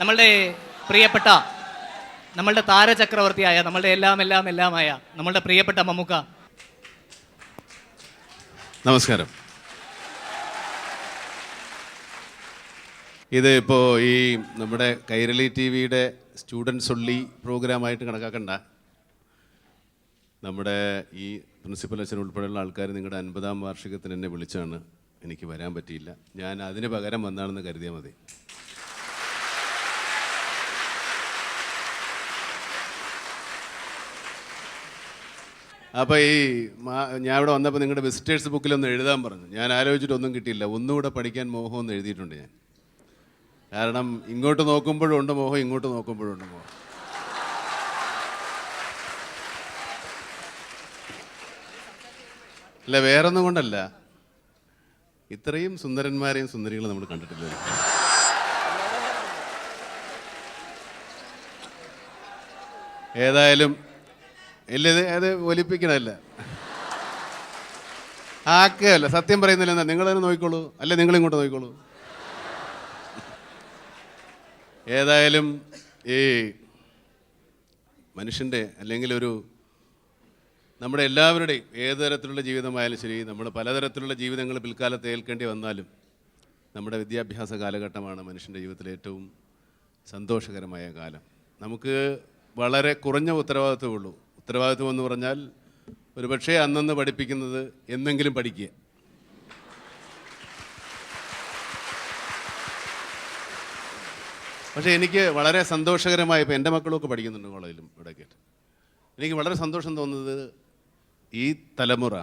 നമ്മളുടെ പ്രിയപ്പെട്ട നമ്മളുടെ താരചക്രവർത്തിയായ നമ്മളുടെ എല്ലാം എല്ലാം എല്ലാമായ നമ്മളുടെ പ്രിയപ്പെട്ട മമ്മൂക്ക. നമസ്കാരം. ഇത് ഇപ്പോൾ ഈ നമ്മുടെ കൈരളി ടി വിയുടെ സ്റ്റുഡൻസ് ഒള്ളി പ്രോഗ്രാമായിട്ട് കണക്കാക്കണ്ട. നമ്മുടെ ഈ പ്രിൻസിപ്പൽ അച്ഛൻ ഉൾപ്പെടെയുള്ള ആൾക്കാർ നിങ്ങളുടെ അൻപതാം വാർഷികത്തിന് എന്നെ വിളിച്ചാണ്. എനിക്ക് വരാൻ പറ്റിയില്ല. ഞാൻ അതിന് പകരം വന്നാണെന്ന് കരുതിയാൽ മതി. അപ്പോൾ ഈ ഞാൻ ഇവിടെ വന്നപ്പോൾ നിങ്ങളുടെ വിസിറ്റേഴ്സ് ബുക്കിലൊന്ന് എഴുതാൻ പറഞ്ഞു. ഞാൻ ആലോചിച്ചിട്ട് ഒന്നും കിട്ടിയില്ല. ഒന്നുകൂടെ പഠിക്കാൻ മോഹം ഒന്ന് എഴുതിയിട്ടുണ്ട് ഞാൻ. കാരണം ഇങ്ങോട്ട് നോക്കുമ്പോഴും ഉണ്ട് മോഹം ഇങ്ങോട്ട് നോക്കുമ്പോഴും ഉണ്ട് മോഹം. അല്ല വേറൊന്നും കൊണ്ടല്ല. ഇത്രയും സുന്ദരന്മാരെയും സുന്ദരികളും നമ്മൾ കണ്ടിട്ടില്ല ഏതായാലും ഇല്ല ഇത് അത് ഒലിപ്പിക്കണമല്ല ആക്കുകയല്ല സത്യം പറയുന്നില്ല എന്താ? തന്നെ നോക്കിക്കോളൂ. അല്ലെ നിങ്ങൾ ഇങ്ങോട്ട് നോക്കിക്കോളൂ. ഏതായാലും ഈ മനുഷ്യന്റെ അല്ലെങ്കിൽ ഒരു നമ്മുടെ എല്ലാവരുടെയും ഏത് തരത്തിലുള്ള ജീവിതമായാലും ശരി നമ്മൾ പലതരത്തിലുള്ള ജീവിതങ്ങൾ പിൽക്കാലത്ത് ഏൽക്കേണ്ടി വന്നാലും നമ്മുടെ വിദ്യാഭ്യാസ കാലഘട്ടമാണ് മനുഷ്യന്റെ ജീവിതത്തിലെ ഏറ്റവും സന്തോഷകരമായ കാലം. നമുക്ക് വളരെ കുറഞ്ഞ ഉത്തരവാദിത്വമേ ഉള്ളൂ. ഉത്തരവാദിത്വം എന്ന് പറഞ്ഞാൽ ഒരുപക്ഷേ അന്നന്ന് പഠിപ്പിക്കുന്നത് എന്നെങ്കിലും പഠിക്കുക. പക്ഷേ എനിക്ക് വളരെ സന്തോഷകരമായ ഇപ്പോൾ എന്റെ മക്കളൊക്കെ പഠിക്കുന്നുണ്ട് കോളേജിലും ഇവിടെയൊക്കെ എനിക്ക് വളരെ സന്തോഷം തോന്നുന്നത് ഈ തലമുറ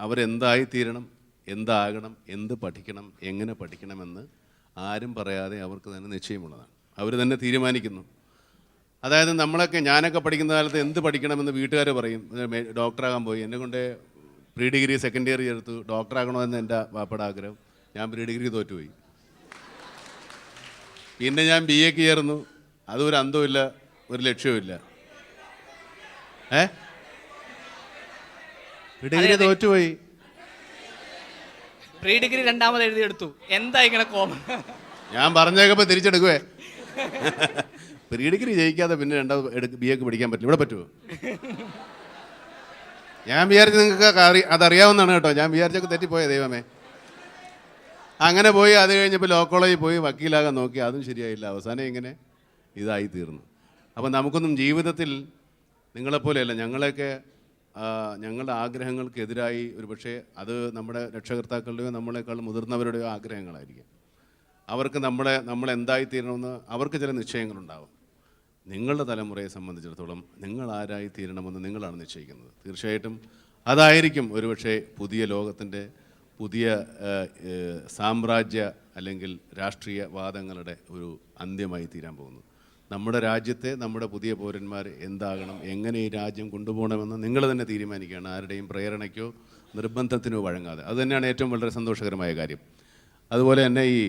അവരെന്തായി തീരണം എന്താകണം എന്ത് പഠിക്കണം എങ്ങനെ പഠിക്കണമെന്ന് ആരും പറയാതെ അവർക്ക് തന്നെ നിശ്ചയമുള്ളതാണ്. അവർ തന്നെ തീരുമാനിക്കുന്നു. അതായത് നമ്മളൊക്കെ ഞാനൊക്കെ പഠിക്കുന്ന കാലത്ത് എന്ത് പഠിക്കണമെന്ന് വീട്ടുകാർ പറയും. ഡോക്ടറാകാൻ പോയി. എന്നെ കൊണ്ട് പ്രീ ഡിഗ്രി സെക്കൻഡ് ഇയർ ചേർത്തു ഡോക്ടറാകണമെന്ന് എന്റെ വാപ്പയുടെ ആഗ്രഹം. ഞാൻ പ്രീ ഡിഗ്രി തോറ്റുപോയി. പിന്നെ ഞാൻ ബി എക്ക് ചേർന്നു. അതും ഒരു അന്തമില്ല ഒരു ലക്ഷ്യവുമില്ല. ഏ? പ്രീ ഡിഗ്രി തോറ്റുപോയി. പ്രീ ഡിഗ്രി രണ്ടാമത് എഴുതിയെടുത്തു എന്താ ഇങ്ങനെ കോമൺ? ഞാൻ പറഞ്ഞേക്കപ്പോ തിരിച്ചെടുക്കുവേ. പ്രീ ഡിഗ്രി ജയിക്കാതെ പിന്നെ രണ്ടാമത് ബി എക്ക് പഠിക്കാൻ പറ്റില്ല. ഇവിടെ പറ്റുമോ ഞാൻ വിചാരിച്ചു നിങ്ങൾക്ക് അറി അതറിയാവുന്നതാണ് കേട്ടോ. ഞാൻ വിചാരിച്ചൊക്കെ തെറ്റിപ്പോയ ദൈവമേ. അങ്ങനെ പോയി അത് കഴിഞ്ഞപ്പോൾ ലോ കോളേജിൽ പോയി വക്കീലാകാൻ നോക്കി. അതും ശരിയായില്ല. അവസാനം ഇങ്ങനെ ഇതായി തീർന്നു. അപ്പം നമുക്കൊന്നും ജീവിതത്തിൽ നിങ്ങളെപ്പോലെയല്ല. ഞങ്ങളെയൊക്കെ ഞങ്ങളുടെ ആഗ്രഹങ്ങൾക്കെതിരായി ഒരു പക്ഷേ അത് നമ്മുടെ രക്ഷകർത്താക്കളുടെയോ നമ്മളെക്കാൾ മുതിർന്നവരുടെയോ ആഗ്രഹങ്ങളായിരിക്കും. അവർക്ക് നമ്മളെ നമ്മൾ എന്തായിത്തീരണമെന്ന് അവർക്ക് ചില നിശ്ചയങ്ങളുണ്ടാവും. നിങ്ങളുടെ തലമുറയെ സംബന്ധിച്ചിടത്തോളം നിങ്ങൾ ആരായി തീരണമെന്ന് നിങ്ങളാണ് നിശ്ചയിക്കുന്നത്. തീർച്ചയായിട്ടും അതായിരിക്കും ഒരുപക്ഷെ പുതിയ ലോകത്തിന്റെ പുതിയ സാമ്രാജ്യ അല്ലെങ്കിൽ രാഷ്ട്രീയ വാദങ്ങളുടെ ഒരു അന്ത്യമായി തീരാൻ പോകുന്നത് നമ്മുടെ രാജ്യത്തെ നമ്മുടെ പുതിയ പൗരന്മാർ എന്താകണം എങ്ങനെ ഈ രാജ്യം കൊണ്ടുപോകണമെന്ന് നിങ്ങൾ തന്നെ തീരുമാനിക്കുകയാണ്. ആരുടെയും പ്രേരണയ്ക്കോ നിർബന്ധത്തിനോ വഴങ്ങാതെ. അതുതന്നെയാണ് ഏറ്റവും വളരെ സന്തോഷകരമായ കാര്യം. അതുപോലെ തന്നെ ഈ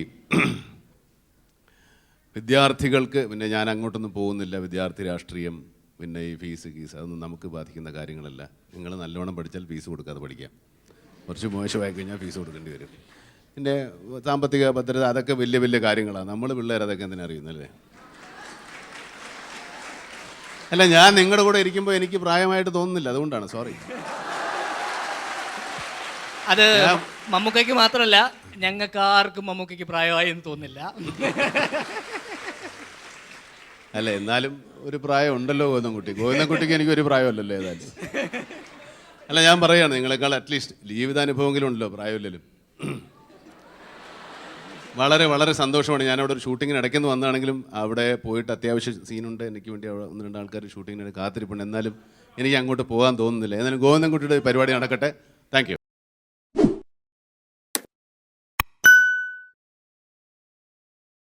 വിദ്യാർത്ഥികൾക്ക് പിന്നെ ഞാൻ അങ്ങോട്ടൊന്നും പോകുന്നില്ല. വിദ്യാർത്ഥി രാഷ്ട്രീയം പിന്നെ ഈ ഫീസ് ഫീസ് അതൊന്നും നമുക്ക് ബാധിക്കുന്ന കാര്യങ്ങളല്ല. നിങ്ങൾ നല്ലോണം പഠിച്ചാൽ ഫീസ് കൊടുക്കാതെ പഠിക്കാം. കുറച്ച് മോശമായി കഴിഞ്ഞാൽ ഫീസ് കൊടുക്കേണ്ടി വരും. പിന്നെ സാമ്പത്തിക ഭദ്രത അതൊക്കെ വലിയ വലിയ കാര്യങ്ങളാണ് നമ്മൾ പിള്ളേർ അതൊക്കെ എന്തിനാ അറിയുന്നല്ലേ? അല്ല ഞാൻ നിങ്ങളുടെ കൂടെ ഇരിക്കുമ്പോൾ എനിക്ക് പ്രായമായിട്ട് തോന്നുന്നില്ല. അതുകൊണ്ടാണ്. സോറി അത് മമ്മൂക്കയ്ക്ക് മാത്രമല്ല ഞങ്ങൾക്ക് ആർക്കും മമ്മൂക്കയ്ക്ക് പ്രായമായി എന്ന് തോന്നുന്നില്ല. അല്ല എന്നാലും ഒരു പ്രായം ഉണ്ടല്ലോ ഗോവിന്ദൻകുട്ടി. ഗോവിന്ദൻകുട്ടിക്ക് എനിക്ക് ഒരു പ്രായമല്ലല്ലോ ഏതായാലും. അല്ല ഞാൻ പറയുകയാണ് നിങ്ങളെക്കാൾ അറ്റ്ലീസ്റ്റ് ജീവിതാനുഭവമെങ്കിലും ഉണ്ടല്ലോ പ്രായമില്ലല്ലോ. വളരെ വളരെ സന്തോഷമാണ്. ഞാനവിടെ ഒരു ഷൂട്ടിങ്ങിന് ഇടയ്ക്കെന്ന് വന്നാണെങ്കിലും അവിടെ പോയിട്ട് അത്യാവശ്യം സീനുണ്ട് എനിക്ക് വേണ്ടി അവിടെ ഒന്ന് രണ്ട് ആൾക്കാർ ഷൂട്ടിങ്ങിന് കാത്തിരിപ്പുണ്ട്. എന്നാലും എനിക്ക് അങ്ങോട്ട് പോകാൻ തോന്നുന്നില്ല. എന്നാലും ഗോവിന്ദൻകുട്ടിയുടെ പരിപാടി നടക്കട്ടെ.